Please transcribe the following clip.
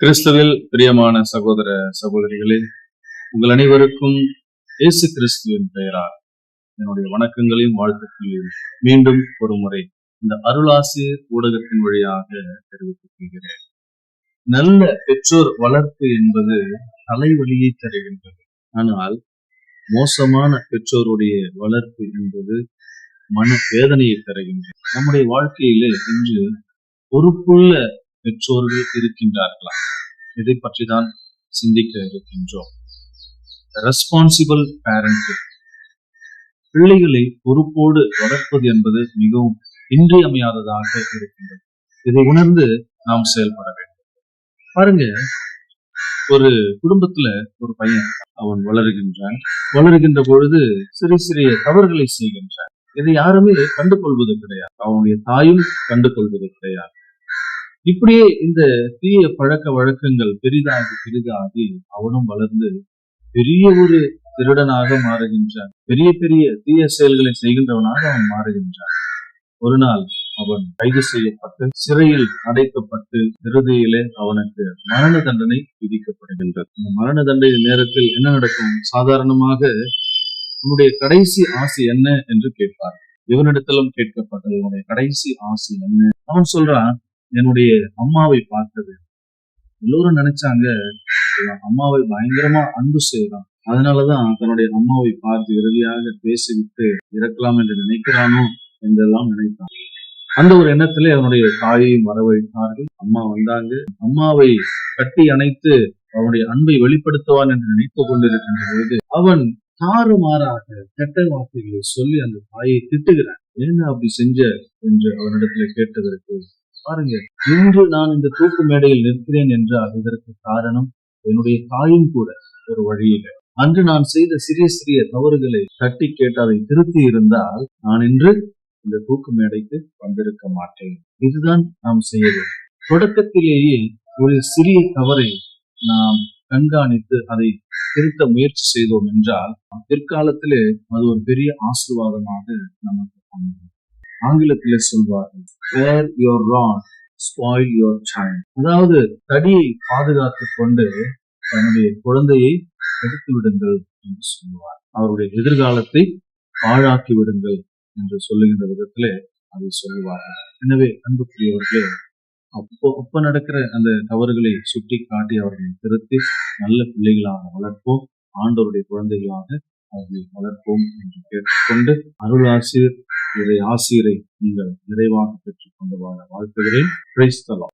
கிறிஸ்துவில் பிரியமான சகோதர சகோதரிகளே உங்கள் அனைவருக்கும் இயேசு கிறிஸ்துவின் பெயரால் என்னுடைய வணக்கங்களையும் வாழ்த்துக்களையும் மீண்டும் ஒரு முறை இந்த அருளாசிரியர் ஊடகத்தின் வழியாக தெரிவித்துக் கொள்கிறேன். நல்ல பெற்றோர் வளர்ப்பு என்பது தலைவலியை தருகின்றது. ஆனால் மோசமான பெற்றோருடைய வளர்ப்பு என்பது மன வேதனையை தருகின்றது. நம்முடைய வாழ்க்கையிலே இன்று பொறுப்புள்ள பெற்றோர்கள் இருக்கின்றார்களா? இதை பற்றி தான் சிந்திக்க இருக்கின்றோம்? ரெஸ்பான்சிபிள் பேரண்டிங் பிள்ளைகளை பொறுப்போடு வளர்ப்பது என்பது மிகவும் இன்றியமையாததாக இருக்கின்றது. இதை உணர்ந்து நாம் செயல்பட வேண்டும். பாருங்க ஒரு குடும்பத்துல ஒரு பையன் அவன் வளருகின்றான். வளருகின்ற பொழுது சிறு சிறிய தவறுகளை செய்கின்றான். இதை யாருமே கண்டுகொள்வது கிடையாது. அவனுடைய தாயும் கண்டுகொள்வது கிடையாது. இப்படியே இந்த தீய பழக்க வழக்கங்கள் பெரிதாகி பெரிதாகி அவனும் வளர்ந்து பெரிய ஒரு திருடனாக மாறுகின்றான். பெரிய பெரிய தீய செயல்களை செய்கின்றவனாக அவன் மாறுகின்றான். ஒரு நாள் அவன் கைது செய்யப்பட்டு சிறையில் அடைக்கப்பட்டு இறுதியிலே அவனுக்கு மரண தண்டனை விதிக்கப்படுகின்றது. இந்த மரண தண்டனை நேரத்தில் என்ன நடக்கும்? சாதாரணமாக உன்னுடைய கடைசி ஆசை என்ன என்று கேட்பார். இவனிடத்திலும் கேட்கப்பட்டது உன்னுடைய கடைசி ஆசை என்ன? அவன் சொல்றான் என்னுடைய அம்மாவை பார்த்தது. எல்லோரும் நினைச்சாங்க அம்மாவை பயங்கரமா அன்பு செய்யறான் அதனாலதான் தன்னுடைய அம்மாவை பார்த்து இறுதியாக பேசிவிட்டு இறக்கலாம் என்று நினைக்கிறானோ என்றெல்லாம் நினைத்தான். அந்த ஒரு எண்ணத்திலே அவனுடைய தாயை வரவழைத்தார்கள். அம்மா வந்தாங்க. அம்மாவை கட்டி அணைத்து அவனுடைய அன்பை வெளிப்படுத்துவான் என்று நினைத்துக் கொண்டிருக்கின்ற பொழுது அவன் தாறுமாறாக கெட்ட வார்த்தைகளை சொல்லி அந்த தாயை திட்டுகிறான். என்ன அப்படி செஞ்ச? என்று அவனிடத்துல கேட்டதற்கு பாருங்க இன்று நான் இந்த தூக்கு மேடையில் நிற்கிறேன் என்றால் இதற்கு காரணம் என்னுடைய தாயும் கூட ஒரு வழியில. அன்று நான் செய்த சிறிய சிறிய தவறுகளை தட்டி கேட்டு அதை திருத்தி இருந்தால் நான் இன்று இந்த தூக்கு மேடைக்கு வந்திருக்க மாட்டேன். இதுதான் நாம் செய்ய வேண்டும். தொடக்கத்திலேயே ஒரு சிறிய தவறை நாம் கண்காணித்து அதை திருத்த முயற்சி செய்தோம் என்றால் பிற்காலத்திலே அது ஒரு பெரிய ஆசீர்வாதமாக நமக்கு அமையும். ஆங்கிலத்தில் சொல்வார்கள் வேர் your rod spoil your child அதாவது தடியை பாதுகாத்து கொண்டு தன்னுடைய குழந்தையை எடுத்து விடுங்கள் என்று சொல்லுவார் அவருடைய எதிர்காலத்தை பாழாக்கி விடுங்கள் என்று சொல்லுகின்ற விதத்திலே அதை சொல்லுவார்கள் எனவே அன்புக்குரியவர்களே அப்போ அப்ப நடக்கிற அந்த தவறுகளை சுட்டி காட்டி அவர்களை திருத்தி நல்ல பிள்ளைகளாக வளர்ப்போம் ஆண்டவருடைய குழந்தைகளாக அவர்களை வளர்ப்போம் என்று கேட்டுக்கொண்டு அருள் ஆசிரியர் இதை ஆசிரியரை நீங்கள் நிறைவாக பெற்றுக் கொண்டு வாழ வாழ்த்துகிறேன். பிரைஸ்